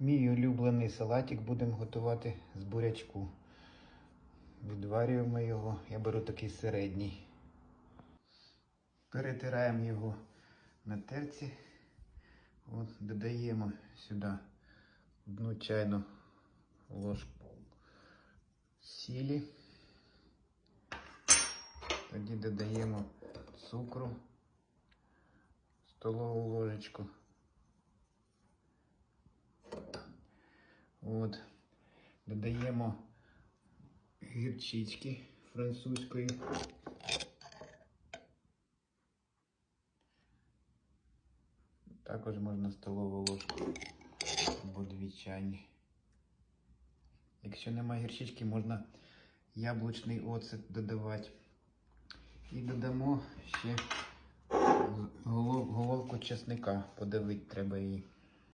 Мій улюблений салатик будемо готувати з бурячку. Відварюємо його. Я беру такий середній. Перетираємо його на терці. От, додаємо сюди одну чайну ложку сілі. Тоді додаємо цукру, столову ложечку. От. Додаємо гірчички французької. Також можна столову ложку або дві. Якщо немає гірчички, можна яблучний оцет додавати. І додамо ще голов- головку чесника, подавити треба її.